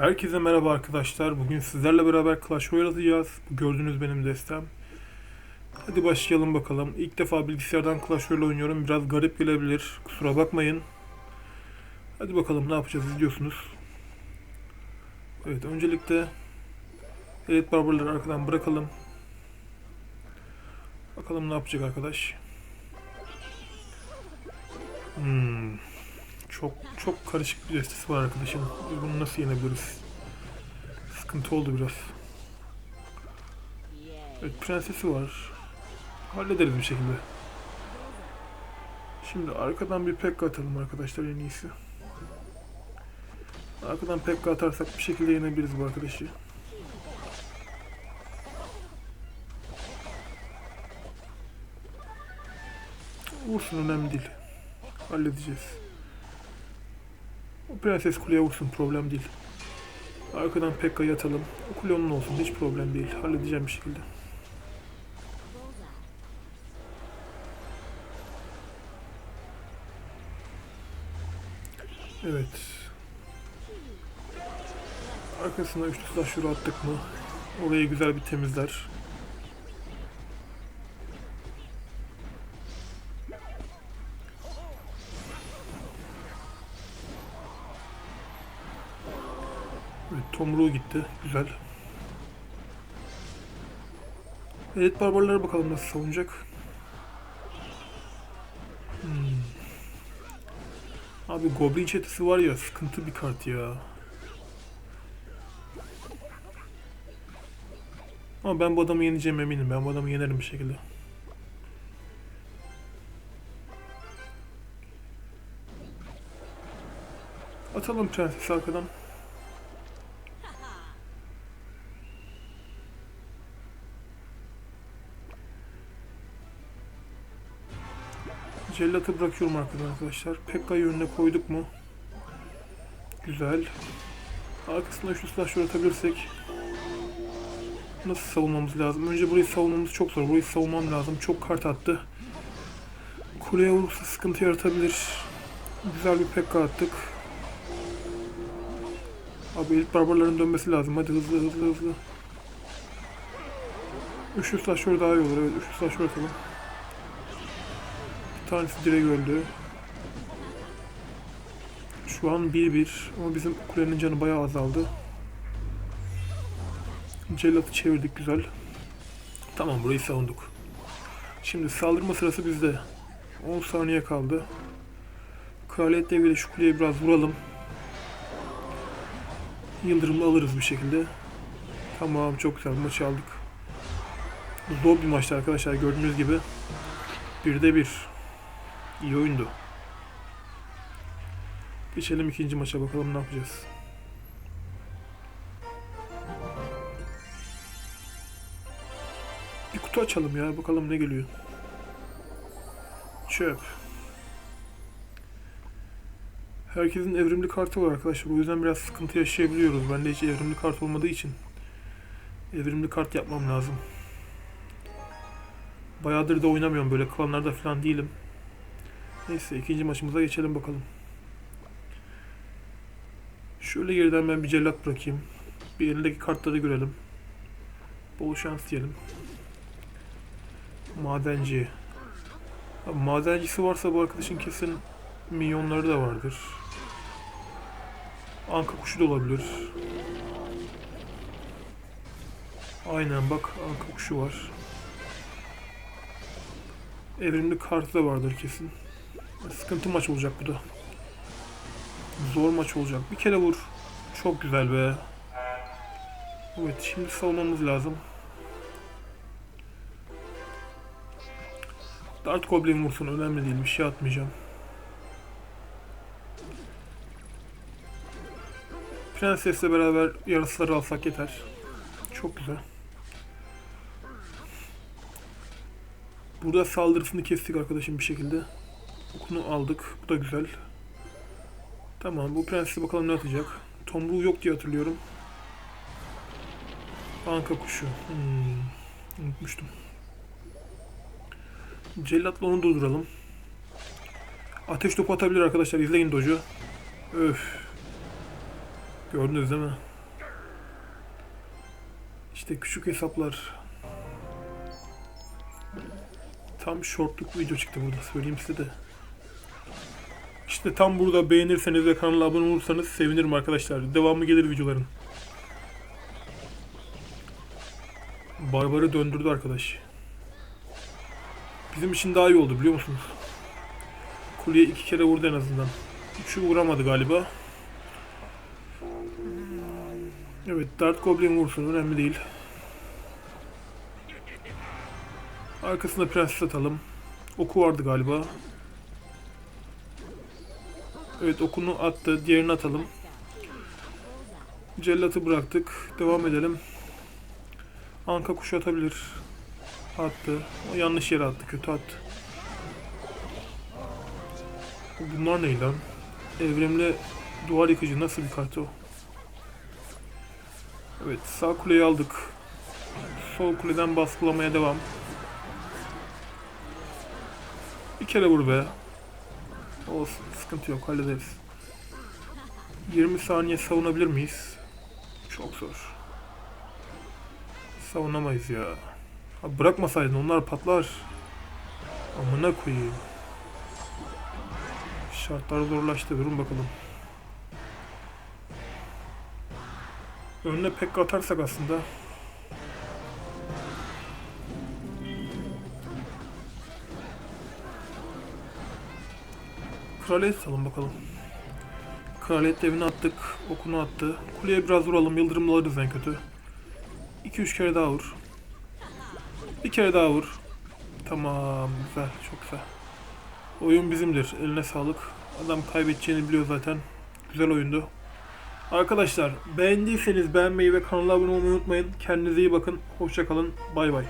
Herkese merhaba arkadaşlar. Bugün sizlerle beraber Clash Royale atacağız. Bu gördüğünüz benim destem. Hadi başlayalım bakalım. İlk defa bilgisayardan Clash Royale oynuyorum. Biraz garip gelebilir. Kusura bakmayın. Hadi bakalım ne yapacağız izliyorsunuz. Evet öncelikle Elite Barbarları arkadan bırakalım. Bakalım ne yapacak arkadaş. Hmm. Çok çok karışık bir destesi var arkadaşım. Bunu nasıl yenebiliriz? Sıkıntı oldu biraz. Evet prensesi var. Hallederiz bir şekilde. Şimdi arkadan bir pekka atalım arkadaşlar en iyisi. Arkadan pekka atarsak bir şekilde yenebiliriz bu arkadaşı. Vursun önemli değil. Halledeceğiz. O prenses kuleye vursun problem değil. Arkadan Pekka'yı atalım. O kule onun olsun hiç problem değil. Halledeceğim bir şekilde. Evet. Arkasına üçlü taşları attık mı? Orayı güzel bir temizler. Evet, tomruğu gitti. Güzel. Evet barbarlara bakalım nasıl savunacak. Hmm. Abi Goblin çetesi var ya sıkıntı bir kart ya. Ama ben bu adamı yeneceğim eminim. Ben bu adamı yenerim bir şekilde. Atalım prenses arkadan. Cellat'ı bırakıyorum arkadaşlar. Pekka'yı önüne koyduk mu? Güzel. Arkasına üçlü slashlar atabilirsek nasıl savunmamız lazım? Önce burayı savunmamız çok zor. Burayı savunmam lazım. Çok kart attı. Kuleye vurursa sıkıntı yaratabilir. Güzel bir Pekka attık. Abi elit barbarların dönmesi lazım. Hadi hızlı hızlı hızlı. Üçlü slashlar daha iyi olur. Evet üçlü slashlar atalım. Tanesi direkt öldü. Şu an 1-1 ama bizim kulenin canı bayağı azaldı. Cellat'ı çevirdik güzel. Tamam burayı savunduk. Şimdi saldırma sırası bizde. 10 saniye kaldı. Kraliyet devriyle şu kuleye biraz vuralım. Yıldırımla alırız bir şekilde. Tamam çok güzel maçı aldık. Zor bir maçtı arkadaşlar gördüğünüz gibi. Birde bir. İyi oyundu. Geçelim ikinci maça bakalım ne yapacağız. Bir kutu açalım ya bakalım ne geliyor. Çöp. Herkesin evrimli kartı var arkadaşlar. O yüzden biraz sıkıntı yaşayabiliyoruz. Bende hiç evrimli kart olmadığı için evrimli kart yapmam lazım. Bayağıdır da oynamıyorum böyle klanlarda falan değilim. Neyse ikinci maçımıza geçelim bakalım. Şöyle geriden ben bir cellat bırakayım. Bir elindeki kartları görelim. Bol şans diyelim. Madenci. Abi madencisi varsa bu arkadaşın kesin milyonları da vardır. Anka kuşu da olabilir. Aynen bak anka kuşu var. Evrimli kartı da vardır kesin. Sıkıntı maç olacak bu da. Zor maç olacak. Bir kere vur. Çok güzel be. Evet şimdi savunmamız lazım. Dart Goblin vursun önemli değil bir şey atmayacağım. Prensesle beraber yarısları alsak yeter. Çok güzel. Burada saldırısını kestik arkadaşım bir şekilde. Okunu aldık. Bu da güzel. Tamam bu prensi bakalım ne atacak. Tomruğu yok diye hatırlıyorum. Anka kuşu. Hmm, unutmuştum. Cellatla onu durduralım. Ateş topu atabilir arkadaşlar. İzleyin docu. Öf. Gördünüz değil mi? İşte küçük hesaplar. Tam shortluk video çıktı burada söyleyeyim size de. İşte tam burada beğenirseniz ve kanala abone olursanız sevinirim arkadaşlar. Devamı gelir videoların. Barbarı döndürdü arkadaş. Bizim için daha iyi oldu biliyor musunuz? Kuleye iki kere vurdu en azından. Üçü vuramadı galiba. Evet Dart Goblin vursun önemli değil. Arkasına prenses atalım. Oku vardı galiba. Evet okunu attı. Diğerini atalım. Cellatı bıraktık. Devam edelim. Anka kuşu atabilir. Attı. O yanlış yere attı. Kötü attı. Bunlar ne lan? Evrimli duvar yıkıcı nasıl bir kart o? Evet sağ kuleyi aldık. Sol kuleden baskılamaya devam. Bir kere vur be. Olsun sıkıntı yok hallederiz. 20 saniye savunabilir miyiz? Çok zor. Savunamayız ya. Abi bırakmasaydın onlar patlar. Amına koyayım. Şartlar zorlaştı. Durun bakalım. Önüne pek atarsak aslında. Kraliyet salın bakalım. Kraliyet evine attık. Okunu attı. Kuleye biraz vuralım. Yıldırımla alırız en kötü. 2-3 kere daha vur. Bir kere daha vur. Tamam. Güzel. Çok güzel. Oyun bizimdir. Eline sağlık. Adam kaybedeceğini biliyor zaten. Güzel oyundu. Arkadaşlar beğendiyseniz beğenmeyi ve kanala abone olmayı unutmayın. Kendinize iyi bakın. Hoşçakalın. Bay bay.